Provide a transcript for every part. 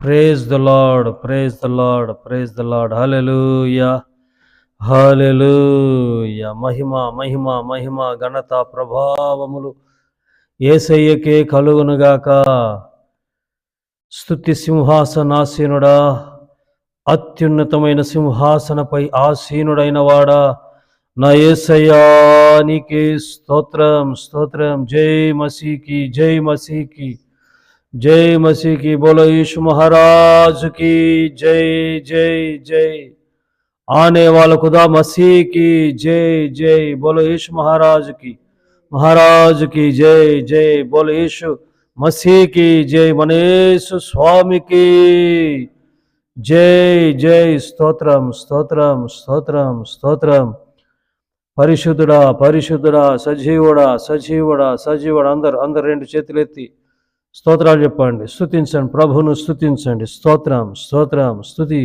Praise the Lord praise the Lord praise the Lord hallelujah hallelujah మహిమ మహిమ మహిమ ఘనత ప్రభావములు ఏసయ్యకే కలుగునుగాక స్తుతి సింహాసనాసీనుడా అత్యున్నతమైన సింహాసనపై ఆసీనుడైన వాడా నా ఏసయ్యానికి స్తోత్రం స్తోత్రం జై మసీకి జై మసీకి जय मसीह की बोलो यीशु महाराज की जय जय जय आने वाला खुदा मसीह की जय जय बोलो यीशु महाराज की महाराज की जय जय बोलो यीशु मसीह की जय मनेश स्वामी की జై జై స్తోత్రం స్తోత్రం స్తోత్రం స్తోత్రం పరిశుద్ధుడా పరిశుద్ధుడా సజీవుడా సజీవుడా సజీవుడా అందరు అందరు రెండు చేతులు ఎత్తి స్తోత్రాలు చెప్పండి. స్తుతించండి. ప్రభును స్తుతించండి. స్తోత్రం స్తోత్రం స్తుతి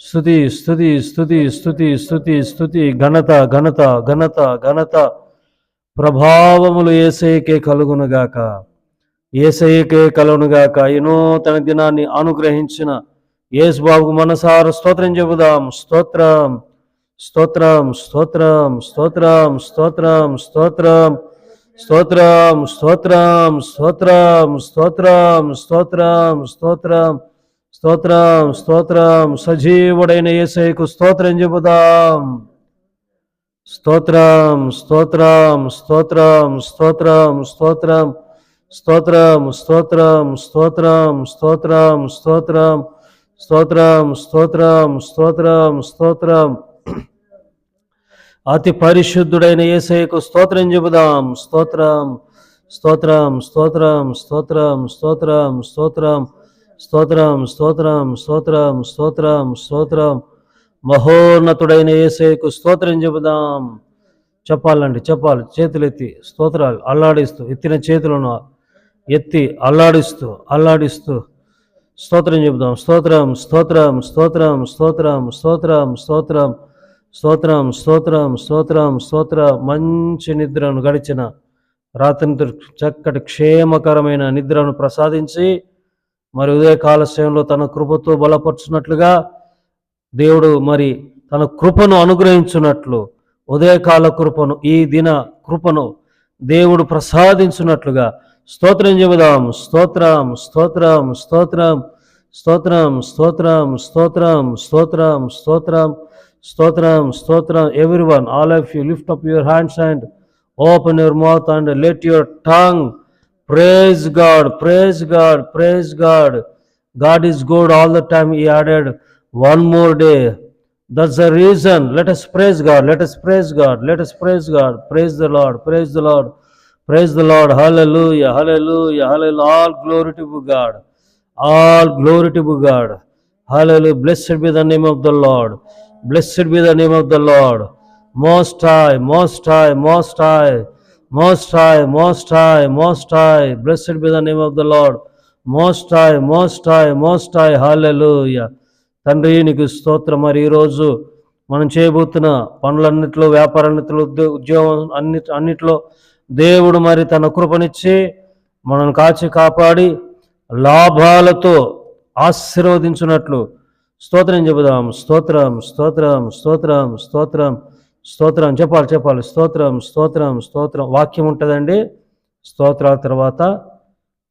స్తుతి స్తుతి స్థుతి స్తుతి స్తుతి స్తుతి ఘనత ఘనత ఘనత ఘనత. ప్రభావములు ఏసైకే కలుగునుగాక ఏసైకే కలుగునుగాక ఈ నూతన దినాన్ని అనుగ్రహించిన యేసు బాబుకు మనసార స్తోత్రం చెబుదాం. స్తోత్రం స్తోత్రం స్తోత్రం స్తోత్రం స్తోత్రం స్తోత్రం స్తోత్రం. స్తోత్రం స్తోత్రం స్తోత్రం స్తోత్రం స్తోత్రం స్తోత్రం స్తోత్రం స్తోత్రం సజీవుడైన ఏసైకు స్తోత్రం చెబుదాం స్తోత్రం స్తోత్రం స్తోత్రం స్తోత్రం స్తోత్రం స్తోత్రం స్తోత్రం స్తోత్రం స్తోత్రం స్తోత్రం స్తోత్రం స్తోత్రం స్తోత్రం స్తోత్రం అతి పరిశుద్ధుడైన ఏసయ్యకు స్తోత్రం చెబుదాం స్తోత్రం స్తోత్రం స్తోత్రం స్తోత్రం స్తోత్రం స్తోత్రం స్తోత్రం స్తోత్రం స్తోత్రం స్తోత్రం స్తోత్రం మహోన్నతుడైన ఏసయ్యకు స్తోత్రం చెబుదాం చెప్పాలండి చెప్పాలి చేతులు ఎత్తి స్తోత్రాలు అల్లాడిస్తూ ఎత్తిన చేతులను ఎత్తి అల్లాడిస్తూ అల్లాడిస్తూ స్తోత్రం చెబుదాం స్తోత్రం స్తోత్రం స్తోత్రం స్తోత్రం స్తోత్రం స్తోత్రం స్తోత్రం స్తోత్రం స్తోత్రం స్తోత్ర. మంచి నిద్రను గడిచిన రాత్రి చక్కటి క్షేమకరమైన నిద్రను ప్రసాదించి మరి ఉదయకాల సమయంలో తన కృపతో బలపరుచున్నట్లుగా దేవుడు మరి తన కృపను అనుగ్రహించున్నట్లు ఉదయకాల కృపను ఈ దిన కృపను దేవుడు ప్రసాదించున్నట్లుగా స్తోత్రం చెబుదాం. స్తోత్రం స్తోత్రం స్తోత్రం స్తోత్రం స్తోత్రం స్తోత్రం స్తోత్రం స్తోత్రం స్తోత్రం. Stotram, Stotram, everyone, all of you, lift up your hands and open your mouth and let your tongue praise God, praise God, praise God. God is good all the time. He added one more day. That's the reason. Let us praise God, let us praise God, let us praise God, praise the Lord, praise the Lord, praise the Lord. Hallelujah, hallelujah, hallelujah. All glory to God, all glory to God. Hallelujah. Blessed be the name of the Lord. Blessed be the name of the Lord most high most high most high most high most high most high blessed be the name of the Lord most high most high most high హాలెలు తండ్రి నీకు స్తోత్రం. మరి ఈ రోజు మనం చేయబోతున్న పనులన్నింటిలో వ్యాపారాన్నిటిలో ఉద్యో ఉద్యోగం అన్ని అన్నిట్లో దేవుడు మరి తన కృపనిచ్చి మనల్ని కాచి కాపాడి లాభాలతో ఆశీర్వదించినట్లు స్తోత్రం చెబుదాం. స్తోత్రం స్తోత్రం స్తోత్రం స్తోత్రం స్తోత్రం. చెప్పాలి చెప్పాలి. స్తోత్రం స్తోత్రం స్తోత్రం. వాక్యం ఉంటుందండి. స్తోత్రాల తర్వాత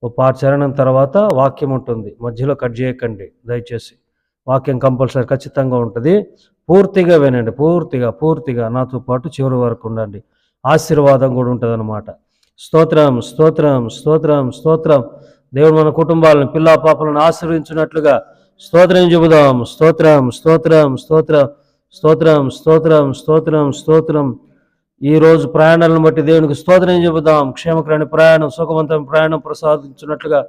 ఓ పాచరణం తర్వాత వాక్యం ఉంటుంది. మధ్యలో కట్ చేయకండి దయచేసి. వాక్యం కంపల్సరీ ఖచ్చితంగా ఉంటుంది. పూర్తిగా వినండి. పూర్తిగా పూర్తిగా నాతో పాటు చివరి వరకు ఉండండి. ఆశీర్వాదం కూడా ఉంటుంది స్తోత్రం స్తోత్రం స్తోత్రం స్తోత్రం. దేవుడు మన కుటుంబాలను పిల్లా పాపలను ఆశీర్వించినట్లుగా స్తోత్రం చెబుదాం స్తోత్రం స్తోత్రం స్తోత్రం స్తోత్రం స్తోత్రం స్తోత్రం స్తోత్రం ఈ రోజు ప్రయాణాలను బట్టి దేవునికి స్తోత్రం చెబుదాం క్షేమకరణ ప్రయాణం సుఖవంతం ప్రయాణం ప్రసాదించినట్లుగా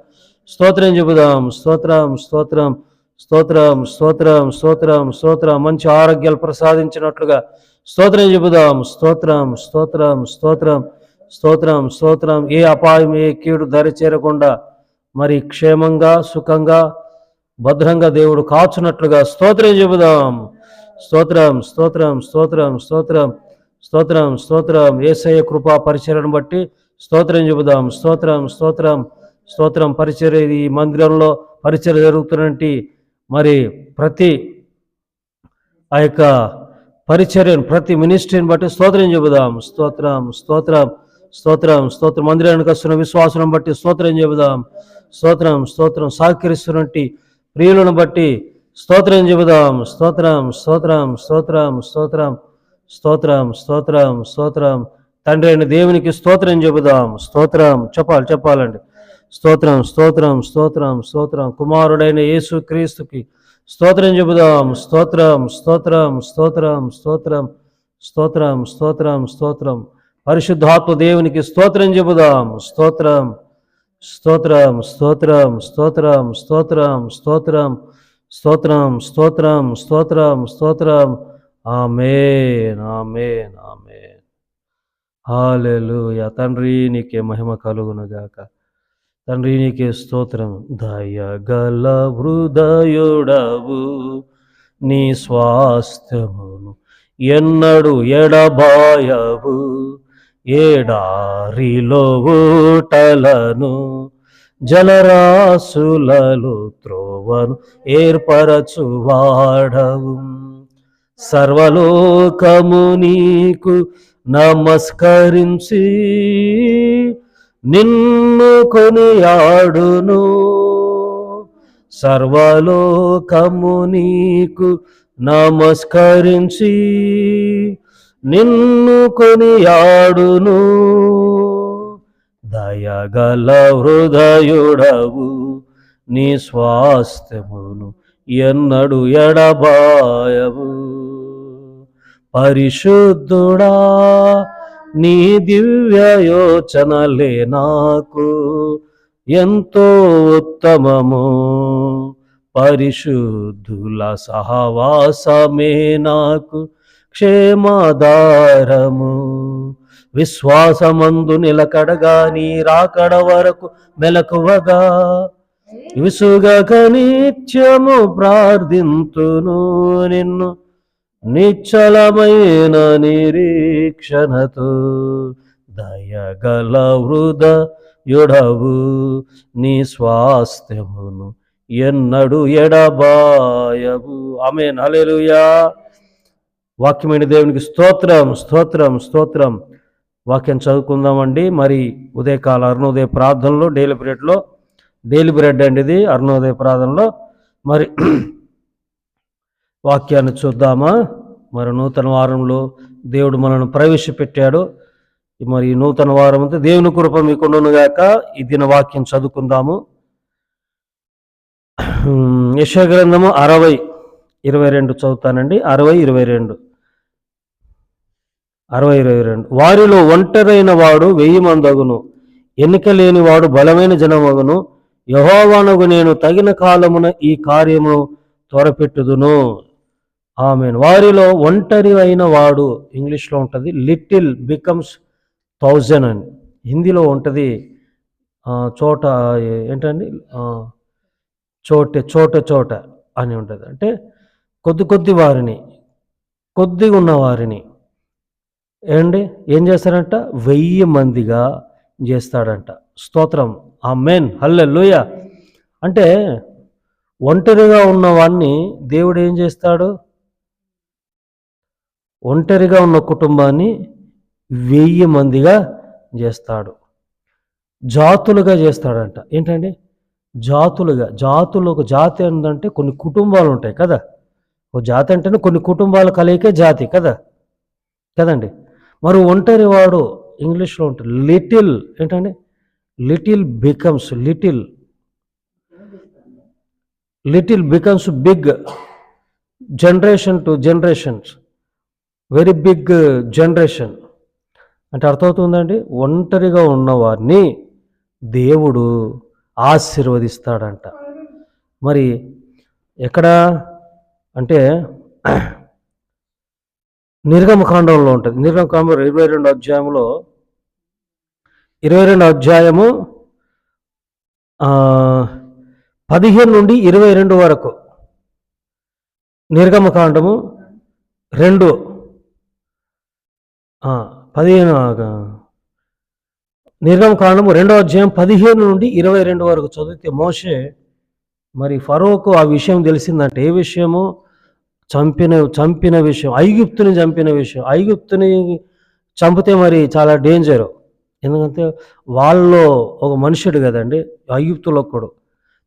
స్తోత్రం చెబుదాం స్తోత్రం స్తోత్రం స్తోత్రం స్తోత్రం స్తోత్రం స్తోత్రం మంచి ఆరోగ్యాలు ప్రసాదించినట్లుగా స్తోత్రం చెబుదాం స్తోత్రం స్తోత్రం స్తోత్రం స్తోత్రం స్తోత్రం ఏ అపాయం ఏ కీడు దరి చేరకుండా మరి క్షేమంగా సుఖంగా భద్రంగా దేవుడు కాచున్నట్లుగా స్తోత్రం చెబుదాం. స్తోత్రం స్తోత్రం స్తోత్రం స్తోత్రం స్తోత్రం స్తోత్రం. ఏసయ్య కృపా పరిచయను బట్టి స్తోత్రం చెబుదాం. స్తోత్రం స్తోత్రం స్తోత్రం పరిచర్య ఈ మందిరంలో పరిచర్య జరుగుతున్నటువంటి మరి ప్రతి ఆ యొక్క పరిచర్యను ప్రతి మినిస్ట్రీని బట్టి స్తోత్రం చెబుదాం. స్తోత్రం స్తోత్రం స్తోత్రం స్తోత్రం మందిరానికి వస్తున్న విశ్వాసం బట్టి స్తోత్రం చెబుదాం. స్తోత్రం స్తోత్రం సహకరిస్తున్నట్టు ప్రియులను బట్టి స్తోత్రం చెబుదాం స్తోత్రం స్తోత్రం స్తోత్రం స్తోత్రం స్తోత్రం స్తోత్రం స్తోత్రం తండ్రి అయిన దేవునికి స్తోత్రం చెబుదాం స్తోత్రం చెప్పాలి చెప్పాలండి స్తోత్రం స్తోత్రం స్తోత్రం స్తోత్రం కుమారుడైన యేసు క్రీస్తుకి స్తోత్రం చెబుదాం స్తోత్రం స్తోత్రం స్తోత్రం స్తోత్రం స్తోత్రం స్తోత్రం స్తోత్రం పరిశుద్ధాత్మ దేవునికి స్తోత్రం చెబుదాం స్తోత్రం స్తోత్రం స్తోత్రం స్తోత్రం స్తోత్రం స్తోత్రం స్తోత్రం స్తోత్రం స్తోత్రం స్తోత్రం. Amen amen amen. హాలెలు తండ్రి నీకే మహిమ కలుగునుగాక. తండ్రి నీకే స్తోత్రం. దయగల హృదయుడవు నీ స్వాస్థ్యమును ఎన్నడు ఎడబాయవు. ఏడారిలో ఊటలను జలరాసులలు త్రోవను ఏర్పరచువాడవు. సర్వలోకము నీకు నమస్కరించి నిన్ను కొనియాడును. సర్వలోకము నీకు నమస్కరించి నిన్ను కొనియాడును. దయగల హృదయుడవు నీ స్వాస్థ్యమును ఎన్నడు ఎడబాయవు. పరిశుద్ధుడా నీ దివ్య యోచనలే నాకు. ఎంతో ఉత్తమము పరిశుద్ధుల సహవాసమే నాకు. క్షేమాధారము. విశ్వాసమందు నిలకడగా నీ రాకడ వరకు మెలకువగా. విసుగక నిత్యము ప్రార్థింతును నిన్ను. నిశ్చలమైన నిరీక్షణతో దయగల హృదయుడవు నీ స్వాస్థ్యమును ఎన్నడు ఎడబాయవు. ఆమె నలెలుయా వాక్యమైన దేవునికి స్తోత్రం స్తోత్రం స్తోత్రం. వాక్యం చదువుకుందామండి. మరి ఉదయకాల అరుణోదయ ప్రార్థనలో డైలీ బ్రెడ్లో డైలీ బ్రెడ్ అండి ఇది అరుణోదయ ప్రార్థనలో. మరి వాక్యాన్ని చూద్దామా? మరి నూతన వారంలో దేవుడు మనను ప్రవేశపెట్టాడు. మరి నూతన వారం అంతా దేవుని కృప మీకుండునుగాక ఈ దిన వాక్యం చదువుకుందాము. యశ గ్రంథము అరవై ఇరవై రెండు చదువుతానండి. అరవై ఇరవై రెండు. అరవై ఇరవై రెండు. వారిలో ఒంటరైన వాడు వెయ్యి మందగును. ఎన్నిక లేని వాడు బలమైన జనమగును యహోవానగు నేను తగిన కాలమున ఈ కార్యమును త్వరపెట్టుదును. ఆమె వారిలో ఒంటరి అయిన వాడు ఇంగ్లీష్లో ఉంటుంది లిటిల్ బికమ్స్ థౌజండ్ అని. హిందీలో ఉంటుంది చోట ఏంటండి? చోటే చోట చోట అని ఉంటుంది. అంటే కొద్ది కొద్ది వారిని కొద్దిగా ఉన్న వారిని. ఏమండి? ఏం చేస్తాడంట వెయ్యి మందిగా చేస్తాడంట. స్తోత్రం. ఆ మెయిన్ హల్లె లూయ అంటే ఒంటరిగా ఉన్న వాడిని దేవుడు ఏం చేస్తాడు? ఒంటరిగా ఉన్న కుటుంబాన్ని వెయ్యి మందిగా చేస్తాడు. జాతులుగా చేస్తాడంట. ఏంటండి? జాతులుగా. జాతులు ఒక జాతి ఏంటంటే కొన్ని కుటుంబాలు ఉంటాయి కదా. ఒక జాతి అంటేనే కొన్ని కుటుంబాలు కలయికే జాతి కదా. కదండి? మరి ఒంటరి వాడు ఇంగ్లీష్లో ఉంటాడు. లిటిల్ ఏంటండి? Little becomes little. Little becomes big generation to generations. Very big generation. అంటే అర్థమవుతుందండి? ఒంటరిగా ఉన్నవారిని దేవుడు ఆశీర్వదిస్తాడంట. మరి ఎక్కడ? అంటే నిర్గమకాండంలో ఉంటుంది. నిర్గమకాండం ఇరవై రెండు అధ్యాయంలో ఇరవై రెండు అధ్యాయము పదిహేను నుండి ఇరవై రెండు వరకు. నిర్గమకాండము రెండు. పదిహేను నిర్గమకాండము రెండవ అధ్యాయం పదిహేను నుండి ఇరవై రెండు వరకు చదివితే మోషే మరి ఫరోకు ఆ విషయం తెలిసిందంటే ఏ విషయము? చంపిన చంపిన విషయం ఐగుప్తుని చంపిన విషయం. ఐగుప్తుని చంపితే మరి చాలా డేంజరు ఎందుకంటే వాళ్ళలో ఒక మనుషుడు కదండి ఐగుప్తులు ఒక్కడు.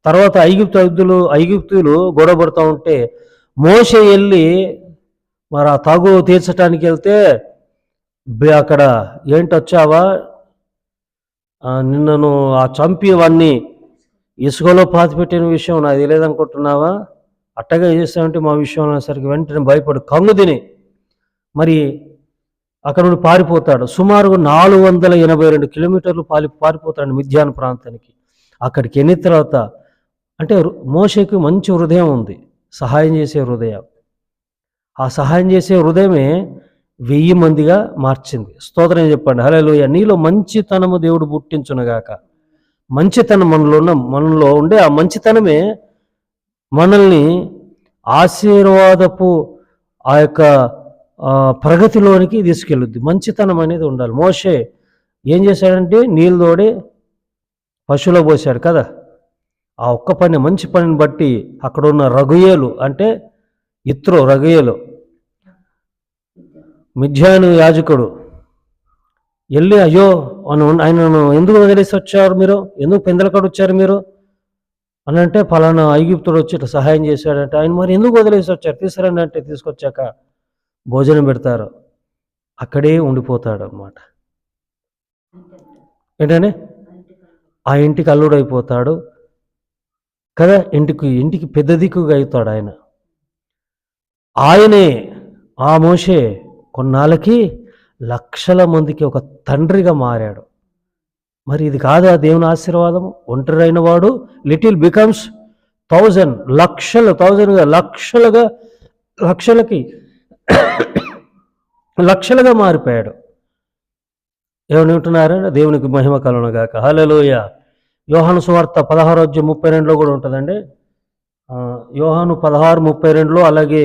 తర్వాత ఐగుప్తు ఐగుప్తులు ఐగుప్తులు గొడవపడుతూ ఉంటే మోస వెళ్ళి మరి ఆ తగు తీర్చడానికి వెళ్తే అక్కడ ఏంటి వచ్చావా? నిన్నను ఆ చంపి వాడిని ఇసుకలో పాతిపెట్టిన విషయం నాకు తెలియదనుకుంటున్నావా? అట్టగా చేస్తామంటే మా విషయంలో సరికి వెంటనే భయపడు కంగు తిని. మరి అక్కడ నుండి పారిపోతాడు. సుమారుగా నాలుగు వందల ఎనభై రెండు కిలోమీటర్లు పాలి పారిపోతాడు మిథ్యాన ప్రాంతానికి. అక్కడికి వెళ్ళిన తర్వాత అంటే హృ- మోషేకి మంచి హృదయం ఉంది. సహాయం చేసే హృదయం. ఆ సహాయం చేసే హృదయమే వెయ్యి మందిగా మార్చింది. స్తోత్రం చెప్పండి. హలోయ నీలో మంచితనము దేవుడు పుట్టించునగాక. మంచితనం మనలో ఉన్న మనలో ఉండే ఆ మంచితనమే మనల్ని ఆశీర్వాదపు ఆ యొక్క ప్రగతిలోనికి తీసుకెళ్ళుద్ది. మంచితనం అనేది ఉండాలి. మోషే ఏం చేశాడంటే నీళ్ళు తోడి పశువులో పోసాడు కదా. ఆ ఒక్క పని మంచి పనిని బట్టి అక్కడ ఉన్న రఘుయేలు అంటే ఇత్రో రఘుయేలు మిథ్యాను యాజకుడు వెళ్ళి అయ్యో ఆయన ఆయనను ఎందుకు వదిలేసి వచ్చారు మీరు? ఎందుకు పెందలకాడు వచ్చారు మీరు? అని అంటే ఫలానా ఐగుప్తుడు వచ్చి ఇట్లా సహాయం చేశాడంటే. ఆయన మరి ఎందుకు వదిలేసి వచ్చారు? తీసుకురండి అంటే తీసుకొచ్చాక భోజనం పెడతారు. అక్కడే ఉండిపోతాడు అనమాట ఏంటనే ఆ ఇంటికి అల్లుడు అయిపోతాడు. కదా ఇంటికి ఇంటికి పెద్ద దిక్కుగా అవుతాడు ఆయన. ఆయనే ఆ మోషే కొన్నాళ్ళకి లక్షల మందికి ఒక తండ్రిగా మారాడు. మరి ఇది కాదా దేవుని ఆశీర్వాదం ఒంటరైన వాడు లిటిల్ బికమ్స్ థౌజండ్ లక్షలు థౌజండ్గా లక్షలుగా లక్షలకి లక్షలుగా మారిపోయాడు. ఏమనుకుంటున్నారా దేవునికి మహిమ కలను గాక. హలోయ యోహాను సువార్త పదహారు అధ్యాయం ముప్పై రెండులో కూడా ఉంటుందండి. యోహాను పదహారు ముప్పై రెండులో అలాగే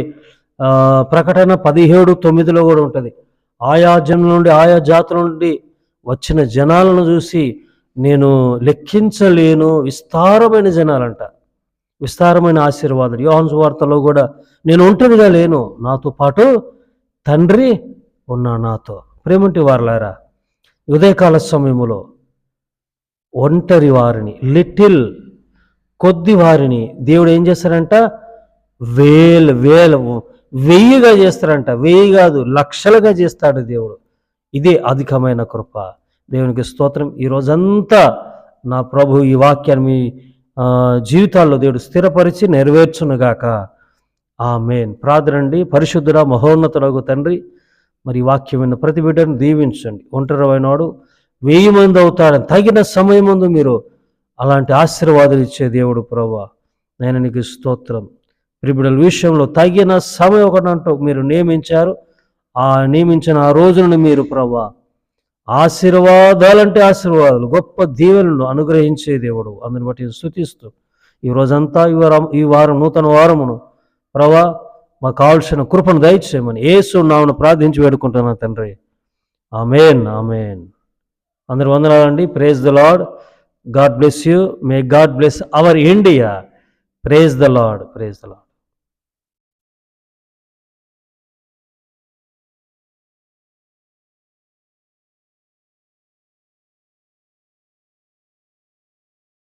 ప్రకటన పదిహేడు తొమ్మిదిలో కూడా ఉంటుంది. ఆయా జనుల నుండి ఆయా జాతుల నుండి వచ్చిన జనాలను చూసి నేను లెక్కించలేను విస్తారమైన జనాలంట. విస్తారమైన ఆశీర్వాదాలు యోహన్స్ వార్తలో కూడా నేను ఒంటరిగా లేను నాతో పాటు తండ్రి ఉన్నా నాతో. ప్రేమంటి వారలారా ఉదయకాల సమయంలో ఒంటరి వారిని లిటిల్ కొద్ది వారిని దేవుడు ఏం చేస్తారంట వేలు వేల వెయ్యిగా చేస్తారంట వెయ్యి కాదు లక్షలుగా చేస్తాడు దేవుడు. ఇదే అధికమైన కృప. దేవునికి స్తోత్రం. ఈ రోజంతా నా ప్రభు ఈ వాక్యాన్ని మీ జీవితాల్లో దేవుడు స్థిరపరిచి నెరవేర్చునుగాక. ఆ మెయిన్ ప్రార్థనండి. పరిశుద్ధుడ మహోన్నతుడగు తండ్రి మరి వాక్యమైన ప్రతి బిడ్డను దీవించండి. ఒంటరివైనవాడు వెయ్యి మంది అవుతాడని తగిన సమయం ముందు మీరు అలాంటి ఆశీర్వాదాలు ఇచ్చే దేవుడు ప్రభా. నేను నీకు స్తోత్రం ప్రిబిడల విషయంలో తగిన సమయం ఒకటంటూ మీరు నియమించారు. ఆ నియమించిన ఆ రోజులను మీరు ప్రభా ఆశీర్వాదాలంటే ఆశీర్వాదాలు గొప్ప దీవెలను అనుగ్రహించే దేవుడు. అందుని బట్టి స్థుతిస్తూ ఈ రోజంతా ఈ వారం ఈ వారం నూతన వారమును ప్రభా మాకు కావాల్సిన కృపను దయచేయమని ఏసు నామను ప్రార్థించి వేడుకుంటున్నాను తండ్రి. Amen amen. అందరు వందనాలండి. Praise the Lord God bless you may God bless our India praise the Lord praise the Lord